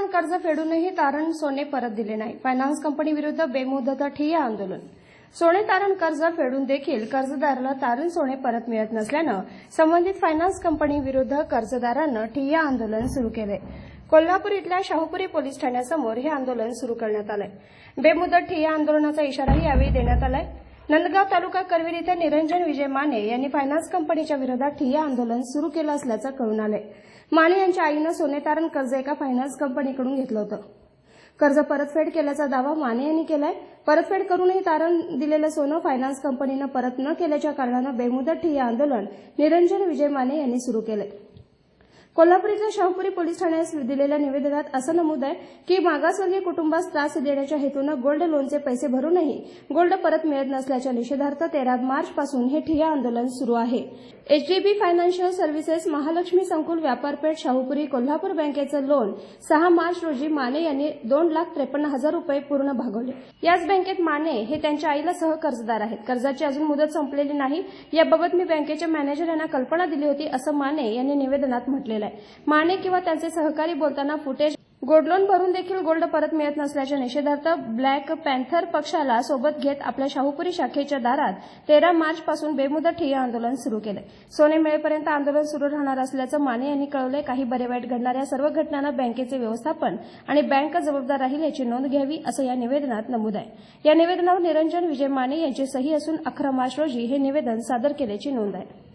तारण कर्ज फेडूनही तारण सोने परत दिले नाही. फायनान्स कंपनी विरुद्ध बेमुदत ठिय्या आंदोलन. सोने तारण कर्ज फेडून देखील कर्जदाराला तारण सोने परत मिळत नसल्यानं संबंधित फायनान्स कंपनी विरुद्ध कर्जदारांनं ठिय्या आंदोलन सुरू केले. कोल्हापूर इथल्या शाहूपुरी पोलीस ठाण्यासमोर हे आंदोलन सुरू करण्यात आलंय. बेमुदत ठिय्या आंदोलनाचा इशाराही यावेळी देण्यात आलाय. नंदगाव तालुका करवीर इथे निरंजन विजय माने यांनी फायनान्स कंपनीच्या विरोधात ठिय्या आंदोलन सुरू केलं असल्याचं कळून आलंय. माने यांच्या आईनं सोने तारण कर्ज एका फायनान्स कंपनीकडून घेतलं होतं. कर्ज परतफेड केल्याचा दावा माने यांनी केलाय. परतफेड करूनही तारण दिलेलं सोनं फायनान्स कंपनीनं परत न केल्याच्या कारणानं बेमुदत ठिय्या आंदोलन निरंजन विजय माने यांनी सुरू केलंय. कोल्हापूर इथल्या शाहूपुरी पोलीस ठाण्यास दिलेल्या निवेदनात असं नमूद आहे की मागासवर्गीय कुटुंबास त्रास देण्याच्या हेतूनं गोल्ड लोनचे पैसे भरूनही गोल्ड परत मिळत नसल्याच्या निषेधार्थ तेरा मार्च पासून हे ठिय्या आंदोलन सुरू आहे. एचडीबी फायनान्शियल सर्व्हिसेस महालक्ष्मी संकुल व्यापारपेठ शाहूपुरी कोल्हापूर बँकेचं लोन सहा मार्च रोजी माने यांनी दोन लाख त्रेपन्न हजार रुपये पूर्ण भागवले. याच बँकेत माने हे त्यांच्या आईला सह कर्जदार आहेत. कर्जाची अजून मुदत संपलेली नाही. याबाबत मी बँकेच्या मॅनेजर यांना कल्पना दिली होती असं माने यांनी निवेदनात आहे. माने किंवा त्यांचे सहकारी बोलताना फुटेज गोल्डलोन भरून देखील गोल्ड परत मिळत नसल्याच्या निषेधार्थ ब्लॅक पॅन्थर पक्षाला सोबत घेत आपल्या शाहूपुरी शाखेच्या दारात तेरा मार्च पासून बेमुदत ठिय्या आंदोलन सुरू केले सोने मिळेपर्यंत आंदोलन सुरू राहणार असल्याचं माने यांनी कळवले काही बरे वाईट घडणाऱ्या सर्व घटनांना बँकेचे व्यवस्थापन आणि बँक जबाबदार राहील याची नोंद घ्यावी असं या निवेदनात नमूद आहे. या निवेदनावर निरंजन विजय माने यांची सही असून अकरा मार्च रोजी हे निवेदन सादर केल्याची नोंद आहे.